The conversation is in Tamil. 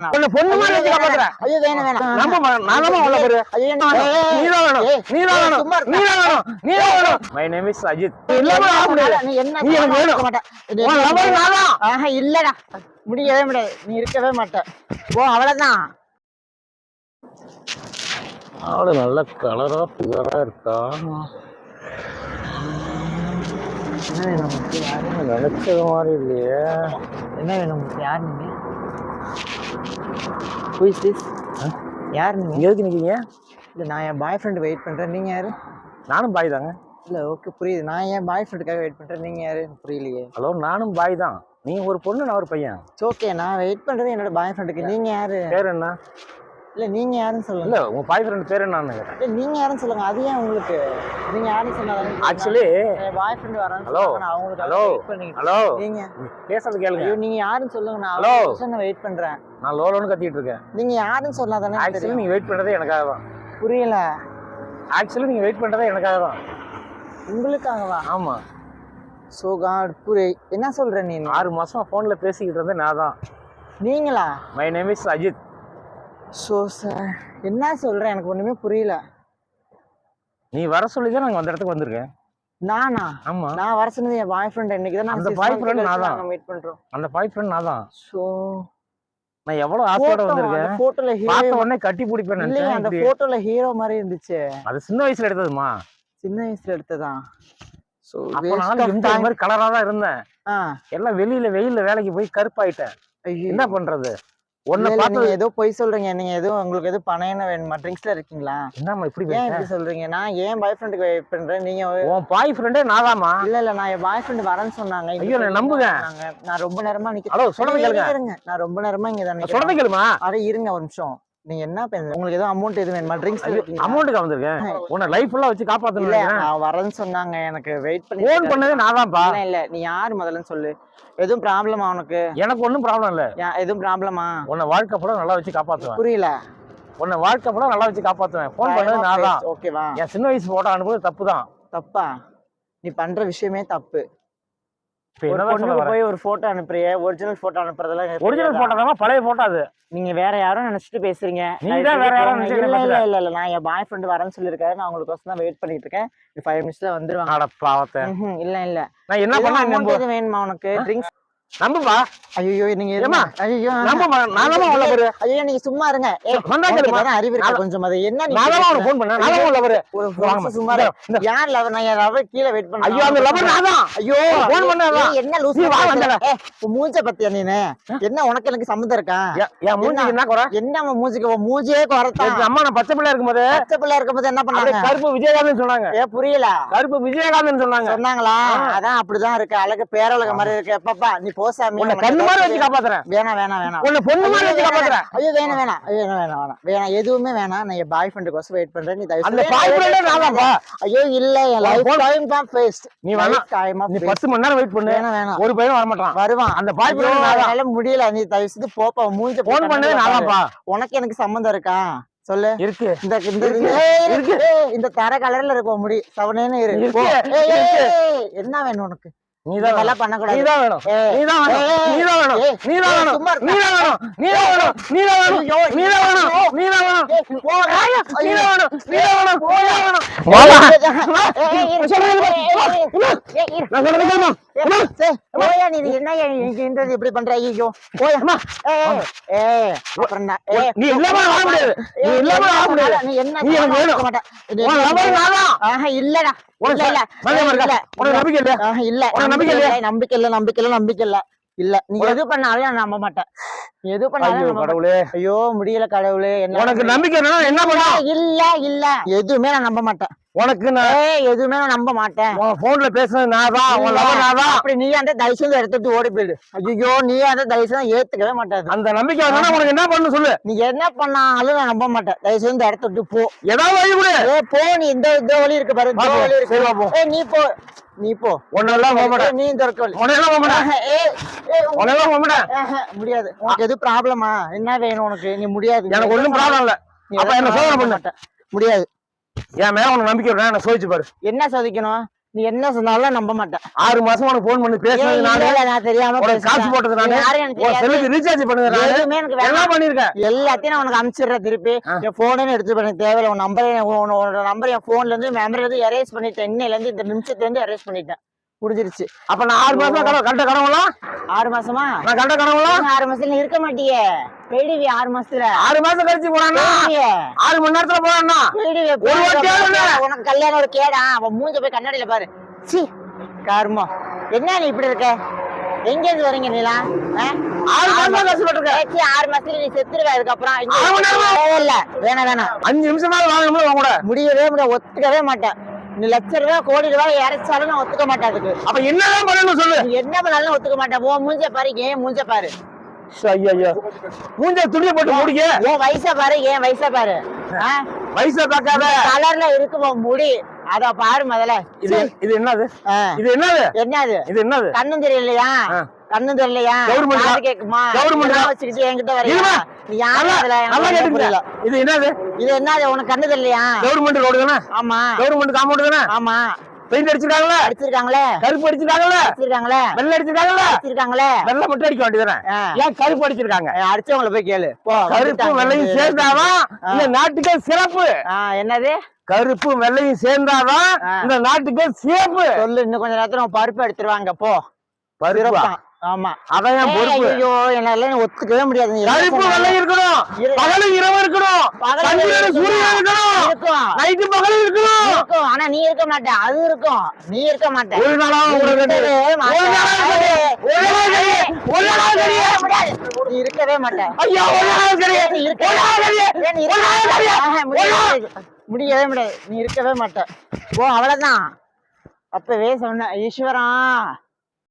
உன்னை பொண்ணு மாதிரி வச்சு காப்பாத்துறேன் ஐயோ வேணாம் வேணாம். நம்ப மா- நான் தான் உள்ள போறேன் ஐயோ என்ன- நீதான் வேணும். ஏய், நீதான் ஏய், வேணும். சும்மா இருடா. நீதான் வேணும். நீதான் வேணும். மை நேம் இஸ் அஜித் இல்லாம ஆக முடியாது நீ என்ன நீ எனக்கு வேணும். இருக்க மாட்ட. இது உன் என்ன- lover நான்தான். ஆஹா இல்லடா. முடியவே முடியாது. நீ இருக்கவே மாட்ட ஓ அவ்வளவுதான். ஆளு நல்ல கலரா பிகரா இருக்கா? என்ன வேணும்? நினைச்சது மாதிரி இல்லையே. என்ன வேணும்? உங்களுக்கு? Who is this? யார் நீங்க? இங்க எதுக்கு நிக்கீங்க? இல்ல நான் என் பாய் ஃப்ரெண்ட் வெயிட் பண்றேன். நீங்க யாரு? நானும் பாய் தாங்க. இல்ல ஓகே புரியுது. நான் என் பாய் ஃப்ரெண்டுக்காக வெயிட் பண்றேன். நீங்க யாரு? புரியலையே. ஹலோ நானும் பாய் தான். நீ ஒரு பொண்ணு நான் ஒரு பையன். ஓகே நான் வெயிட் பண்றது என்னோட பாய் ஃப்ரெண்டுக்கு நீங்க யாரு? பேர் என்ன? இல்ல நீங்க யாருன்னு சொல்லுங்க. இல்ல உங்க பாய் ஃப்ரெண்ட் பேர் என்னன்னு இல்ல நீங்க யாருன்னு சொல்லுங்க. அது ஏன் உங்களுக்கு நீங்க யாருன்னு சொன்னாலும் ஆக்சுவலி என் பாய் ஃப்ரெண்ட். சொன்னாங்க, நான் அவங்களுக்கு பண்ணிட்டு ஹலோ நீங்க? பேசுறது கேளுங்க. ஐயோ நீங்க யாருன்னு சொல்லுங்க. நான் Hello. அவங்களுக்கு வெயிட் பண்றேன். நான் லோலோன்னு கத்திட்டு இருக்கேன். நீங்க யாருன்னு சொன்னாதானே எனக்கு ஆக்சுவலி தெரியும். நீங்க வெயிட் பண்றதே எனக்காக தான் புரியல. ஆக்சுவலி நீங்க வெயிட் பண்றதே எனக்காக தான் உங்களுக்காகவா? ஆமா. சோ காட் புரி. என்ன சொல்ற நீ? ஆறு மாசமா போன்ல பேசிக்கிட்டு இருந்தேன் நான் தான். நீங்களா? My name is Ajith so sir என்ன சொல்ற எனக்கு ஒண்ணுமே புரியல. நீ வர சொல்லி தான் நாங்க அந்த இடத்துக்கு வந்திருக்கேன். நானா? ஆமா. நான் வர சொன்னது என் பாய் ஃப்ரெண்ட் இன்னைக்கு தான் அந்த boyfriend நான் தான். மீட் பண்றோம். அந்த பாய் ஃப்ரெண்ட் நான் தான் சோ நான் எவ்வளவு ஆசையோட வந்திருக்கேன். போட்டோல பார்த்த ஹீரோ உடனே கட்டி பிடிப்பேன் இல்லையே அந்த நினைச்சேன் போட்டோல ஹீரோ மாதிரி இருந்துச்சு. அது சின்ன வயசுல எடுத்ததுமா? சின்ன வயசுல எடுத்ததான் சோ அப்ப இந்த மாதிரி கலரா தான் இருந்தேன். எல்லாம் வெளியில வெயில்ல வேலைக்கு போய் கருப்பாயிட்டேன். ஐயோ. என்ன பண்றது? இல்ல, பார்த்து நீங்க ஏதோ பொய் சொல்றீங்க. நீங்க ஏதோ உங்களுக்கு எதுவும் பணம் என்ன வேணுமா? ட்ரிங்க்ஸ்ல இருக்கீங்களா? என்னம்மா இப்படி ஏன்? இப்படி சொல்றீங்க? நான் ஏன் பாய் ஃப்ரெண்டுக்கு வெயிட் பண்றேன்? நீங்க உன் பாய் ஃப்ரெண்டே நாதாமா இல்ல இல்ல நான் என் பாய் ஃப்ரெண்ட் வரேன்னு சொன்னாங்க. ஐயோ, நான் நம்புங்க. நான் ரொம்ப நேரமா நிக்க ஹலோ இருங்க. நான் ரொம்ப நேரமா இங்க தான் நிக்கிறேன். கேளுமா. அட இருங்க ஒரு நிமிஷம். நீங்க என்ன பேசுறீங்க உங்களுக்கு ஏதோ அமௌண்ட் எதுவும் வேணுமா? ட்ரிங்க்ஸ் அமௌண்ட்டுக்கு வந்திருக்கேன். உன்னை லைஃப் ஃபுல்லா வச்சு இல்ல காப்பாத்தணும் நான் வரேன்னு சொன்னாங்க. எனக்கு வெயிட் பண்ணி ஃபோன் பண்ணதே நாதான்ப்பா இல்ல இல்ல நீ யாரு முதல்ல சொல்லு. எதுவும் ப்ராப்ளமா உனக்கு? எனக்கு ஒண்ணும் ப்ராப்ளம் இல்ல. எதுவும் ப்ராப்ளமா உன்னை வாழ்க்கை பூரா நல்லா வச்சு காப்பாத்துவேன். புரியல. உன்னை வாழ்க்கை பூரா நல்லா வச்சு காப்பாத்துவேன். ஃபோன் பண்ணது நான் தான் ஓகேவா என் சின்ன வயசு போட்டோ அனுப்புறது தப்பு தான் தப்பா? நீ பண்ற விஷயமே தப்பு இப்ப ஒரு என்னதான் சொல்ல பொண்ணுக்கு போய் ஒரு போட்டோ அனுப்புறிய ஒரிஜினல் போட்டோ அனுப்புறதெல்லாம் ஒரிஜினல்? போட்டோ தான் பழைய போட்டோ அது. நீங்க வேற யாரும் நினைச்சிட்டு பேசுறீங்க. நீங்க வேற யாரோ போங்க. நினைச்சிட்டு இல்ல இல்ல பேசுற. இல்ல இல்ல நான் என் பாய் ஃப்ரெண்ட் வரேன்னு சொல்லிருக்காரு நான் உங்களுக்கு தான் வெயிட் பண்ணிட்டு இருக்கேன். ஃபைவ் மினிட்ஸ்ல வந்துருவாங்க. அட பாவத்தை இல்ல இல்ல. நான் என்ன பண்ண வேணுமா உனக்கு? ட்ரிங்க்ஸ் நம்புப்பா ஐயோ நீங்க? இருங்க. ஐயோ நம்புமா நான் தான் உள்ள போரு. ஐயோ நீங்க சும்மா இருங்க. ஏதாவது அறிவு இருக்கா. கொஞ்சம் அது என்ன நீ நான் தான் பேசுற? உனக்கு ஃபோன் பண்ணேன். நான் தான் உள்ள போரு. ஒரு. நிமிஷம் சும்மா யார் லவர் நான் லவர் கீழ வெயிட் பண்ண. ஐயோ அந்த லவர் நான் தான். ஐயோ. ஃபோன் ஏய், என்ன லூசு நீ வா வந்தல. மூஞ்ச பத்தியா நீனு? என்ன உனக்கு எனக்கு சம்மந்தம் இருக்கா? என் மூஞ்சிக்கு என்ன? குறை? என்ன அவன் மூஞ்சிக்கு? மூஞ்சியே குறைத்தான் எங்க அம்மா நான் பச்சை பிள்ளை இருக்கும்போது பச்சை பிள்ளை இருக்கும்போது என்ன பண்ணாங்க? கருப்பு விஜயகாந்த் சொன்னாங்க. ஏ புரியல. கருப்பு விஜயகாந்த் சொன்னாங்க. சொன்னாங்களா? அதான் அப்படிதான் இருக்கு. அழகு பேரழகு மாதிரி இருக்கு. எப்பப்பா நீ போசாமி உன்னை கண்ணு மாதிரி வச்சு காப்பாத்துறேன். வேணாம் வேணாம் வேணாம். உன்னை பொண்ணு மாதிரி வச்சு காப்பாத்துறேன். ஐயோ வேணாம் வேணாம். வேணாம் வேணாம் வேணாம். வேணாம் எதுவுமே வேணாம். நான் என் பாய் ஃப்ரெண்டுக்கு வெயிட் பண்றேன். நீ தயவு அந்த செய்து பாய் ஃப்ரெண்டே wait நான் தான்ப்பா ஐயோ இல்ல என் உன் லைஃப் phone- டைம் தான் ஃபேஸ்ட் நீ வேணாம். டைம் ஆஃப் நீ பத்து மணி நேரம் வெயிட் பண்ணு. வேணாம் வேணாம். ஒரு பையன் வர மாட்டான் வருவான். அந்த பாய் ஃப்ரெண்ட் நான் தான். என்னால முடியல. நீ தயவு செய்து போப்பா மூஞ்ச ஃபோன் பண்ணதே கண்ணாடில நான் பாரு. தான்ப்பா உனக்கு எனக்கு சம்மந்தம் இருக்கா? சொல்லு. இருக்கு. இந்த இந்த இந்த தர கலர்ல இருக்கும் முடி. சவனேன்னு இரு. இருக்கு. என்ன வேணும் உனக்கு? நீதான் வேணும் நீதான் வேணும் நீதான் வேணும் நீதான் வேணும். நீதான் வேணும் நீதான் வேணும் நீதான் வேணும் நீதான் வேணும். நீதான் வேணும். நீதான் வேணும் நீதான் வேணும் நீதான் வேணும் ஏய், இரு. நான் சொல்றது போயா நீ என்ன இன்றது இப்படி பண்ற? ஐயோ போயா ஏய் ஏய். அப்புறம் என்ன? ஏய், நீ இல்லாம வாழ முடியாது. நீ இல்லாம வாழ முடியாது. நீ என்ன நீ எனக்கு வேணும். மாட்ட. இது உன் என்ன lover நான்? தான். ஆஹா இல்லடா. இல்ல இல்ல? இல்ல. உனக்கு நம்பிக்கை இல்ல. உனக்கு நம்பிக்கை? இல்ல நம்பிக்கை இல்ல நம்பிக்கை இல்ல நம்பிக்கை இல்ல. இல்ல நீ எது பண்ணாலும் நான் நம்ப மாட்டேன். எது பண்ணாலும். கடவுளே. ஐயோ முடியல கடவுளே. என்ன உனக்கு நம்பிக்கை? என்ன இல்ல, பண்ணும்? இல்ல இல்ல. எதுவுமே நான் நம்ப மாட்டேன். உனக்கு நான் எதுவுமே நம்ப மாட்டேன். உன் போன்ல பேசுனது நான் தான் உன். லவர் நான் தான். அப்படி நீ அந்த தயவு செஞ்சு எடுத்துட்டு ஓடி போயிடு. ஐயோ நீ அந்த தயவு செஞ்சு ஏத்துக்கவே மாட்டாது அந்த நம்பிக்கை வரணும்னா உனக்கு என்ன பண்ணணும் சொல்லு. நீ என்ன பண்ணாலும் நான் நம்ப மாட்டேன். தயவு செஞ்சு இடத்த விட்டு போ. ஏதாவது வழி கொடு. ஏ போ நீ இந்த இந்த வழி இருக்கு பாரு இந்த. வழி இருக்கு. சரி, வா போ. நீ போ. நீ போ. உன்னெல்லாம் போக மாட்டேன். நீ இந்த இருக்க உன்னெல்லாம் போக மாட்டேன். உனக்கு- உன்னெல்லாம் போக மாட்டேன். முடியாது. உனக்கு எது ப்ராப்ளமா என்ன வேணும் உனக்கு? நீ முடியாது. எனக்கு ஒண்ணும் ப்ராப்ளம் இல்ல. அப்ப என்ன சோதனை பண்ண. பண்ணு. முடியாது. என் மேல உனக்கு நம்பிக்கை இருக்கா என்ன சோதிச்சு பாரு. என்ன சோதிக்கணும்? நீ என்ன சொன்னாலும் நம்ப மாட்டேன். ஆறு மாசம் உனக்கு போன் பண்ணி பேசுனது நானு. தெரியாம காசு. போட்டது நானு. ரீசார்ஜ் பண்ணது நானு. எனக்கு வேணாம். பண்ணிருக்கேன் எல்லாத்தையும் நான் உனக்கு அனுப்பிச்சிடுறேன் திருப்பி. என் போனே எடுத்து பண்ண தேவையில்ல. உன் நம்பரை உன்னோட நம்பர் என் போன்ல இருந்து மெமரில இருந்து எரேஸ் பண்ணிட்டேன். இன்னையில இருந்து இந்த நிமிஷத்துல இருந்து எரேஸ் பண்ணிட்டேன். முடிஞ்சிருச்சு. அப்ப நான் ஆறு மாசமா கடை கண்ட கடவுலாம் ஆறு மாசமா? நான் கண்ட இன்னும் ஆறு மாசத்துல இருக்க மாட்டியே. போயிடுவி ஆறு மாசத்துல. ஆறு மாசம் கழிச்சு போயிடுவியே. ஆறு மணி நேரத்துல. ஆகல. உனக்கு கல்யாணம் ஒரு கேடா. அவன் மூஞ்ச போய் கண்ணாடியில பாரு. சி கர்மம் என்ன நீ இப்படி இருக்க? எங்க இருந்து வரீங்க நீலா? ஆறு மாசம் கஷ்டப்பட்டு ஆறு மாசத்துல நீ செத்துருவ. அதுக்கப்புறம்? தேவையில்ல வேணாம் வேணாம். அஞ்சு நிமிஷம் வாங்கணும் கூட? முடியவே முடியாது. ஒத்துக்கவே மாட்டேன். லட்ச ரூபாய் கோடி ரூபாய் இறைச்சாலும் நான் ஒத்துக்க மாட்டேன் அதுக்கு. அப்ப என்னதான் பண்ணணும் சொல்லு. என்ன பண்ணாலும் ஒத்துக்க மாட்டேன். உன் மூஞ்ச பாரு ஏன் மூஞ்ச பாரு. ஐயா ஐயா. மூஞ்ச துணியை போட்டு முடிக்க. என் வயசை பாரு ஏன் வயசை பாரு? வயசை பார்க்காத. கலர்ல இருக்கு உன் முடி. அத பாரு முதல்ல. இது இது என்னது. இது என்னது? என்னது? இது என்னது? கண்ணும் தெரியலையா ஆ. கண்ணும் தெரியலையா தான். கேக்குமா? தான். வச்சுக்கிட்டு என்கிட்ட வரையா? இருமா. நீ யாரு நல்லா அதுல எனக்கு நல்லா ஒண்ணுமே கேட்டுங்க புரியல. இது என்னது? இது என்னது? உனக்கு கண்ணு தெரியலையா? கவர்மெண்ட் ரோடு தானே? ஆமா. கவர்மெண்ட் காம்பவுண்ட் தானே? ஆமா. பெயிண்ட் அடிச்சிருக்காங்களே அடிச்சிருக்காங்களே. கருப்பு அடிச்சிருக்காங்களே அடிச்சிருக்காங்களே. வெள்ளை அடிச்சிருக்காங்களே அடிச்சிருக்காங்களே. வெள்ளை மட்டும் அடிக்க வேண்டியதானே. ஏன் கருப்பு அடிச்சிருக்காங்க? அடிச்சவங்கள போய் கேளு. கருப்பு. வெள்ளையும் சேர்ந்தாதான் இந்த நாட்டுக்கே சிறப்பு. என்னது? கருப்பு வெள்ளையும் சேர்ந்தாதான். இந்த நாட்டுக்கே சிறப்பு. சொல்லு இன்னும் கொஞ்ச நேரத்துல பருப்பு எடுத்துருவாங்க போ. பருப்பா. ஆமா. ஏய், பொறுப்பு. ஐயோ என்னால ஒத்துக்கவே முடியாது. கருப்பு வெள்ளை இருக்கணும். இரு- பகலும் இரவு இருக்கணும். சந்திரன். சூரியன் இருக்கணும். இருக்கும். நைட்டு பகலும் இருக்கணும். இருக்கும். ஆனா நீ இருக்க மாட்ட அது இருக்கும். நீ இருக்க மாட்ட ஒரு நாளா உங்களுக்கு. ஒரு நாளா கிடையாது. ஒரு நாளா. ஒரு. நீ இருக்கவே மாட்ட ஐயா ஒரு நாள் ஒரு நாள் ஒரு நாள் முடியவே முடியாது நீ இருக்கவே மாட்ட ஓ அவ்வளவுதான். அப்பவே சொன்ன ஈஸ்வரா